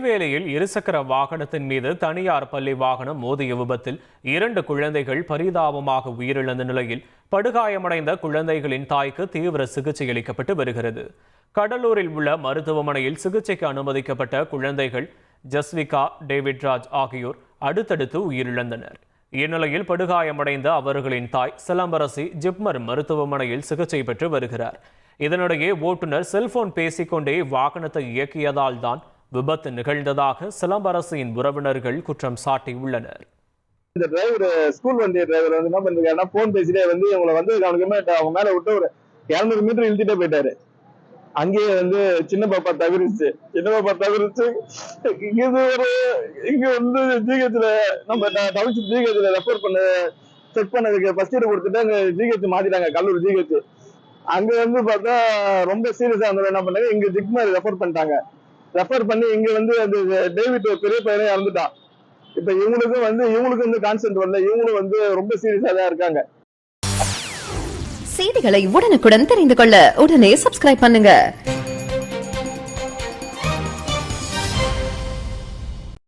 வேளையில் இருசக்கர வாகனத்தின் மீது தனியார் பள்ளி வாகனம் மோதிய விபத்தில் இரண்டு குழந்தைகள் பரிதாபமாக உயிரிழந்த நிலையில் படுகாயமடைந்த குழந்தைகளின் தாய்க்கு தீவிர சிகிச்சை அளிக்கப்பட்டு வருகிறது. கடலூரில் உள்ள மருத்துவமனையில் சிகிச்சைக்கு அனுமதிக்கப்பட்ட குழந்தைகள் ஜஸ்விகா டேவிட் ராஜ் ஆகியோர் அடுத்தடுத்து உயிரிழந்தனர். இந்நிலையில் படுகாயமடைந்த அவர்களின் தாய் சிலம்பரசி ஜிப்மர் மருத்துவமனையில் சிகிச்சை பெற்று வருகிறார். இதனிடையே ஓட்டுநர் செல்போன் பேசிக்கொண்டே வாகனத்தை இயக்கியதால் தான் விபத்து நிகழ்ந்ததாக சிலம்பரசியின் உறவினர்கள் குற்றம் சாட்டியுள்ளனர். இந்த டிரைவர் ஸ்கூல் வண்டி டிரைவர் வந்து என்ன பண்ணிருக்காருன்னா போன் பேசிட்டே வந்து இவங்களை வந்து கவனிக்காம அவங்க மேல விட்டு ஒரு இரநூறு மீட்டர் இழுத்துட்டே போயிட்டாரு. அங்கேயே வந்து சின்ன பாப்பா தவிர்த்து சின்ன பாப்பா தவிர்த்து இது ஒரு இங்க வந்து ஜிஹெச்ல நம்ம டவுன்ஷிப் ஜிஹெச்ல ரெஃபர் பண்ண செக் பண்ணதுக்கு ஃபர்ஸ்ட் இயர் கொடுத்துட்டு அங்க ஜிஹெச் மாத்திட்டாங்க கல்லூர் ஜிஹெச் அங்க வந்து பார்த்தா ரொம்ப சீரியஸா இருந்தது என்ன பண்ணாங்க இங்க ஜிக்மாரி ரெஃபர் பண்ணிட்டாங்க. ரெஃபர் பண்ணி இங்க வந்து அது டேவிட் ஒரு பெரிய பையனே இறந்துட்டான். இப்ப இவங்களுக்கும் வந்து இவங்களுக்கும் வந்து கான்சென்ட் வரல. இவங்களும் வந்து ரொம்ப சீரியஸா தான் இருக்காங்க. செய்திகளை உடனுக்குடன் தெரிந்து கொள்ள உடனே சப்ஸ்கிரைப் பண்ணுங்க.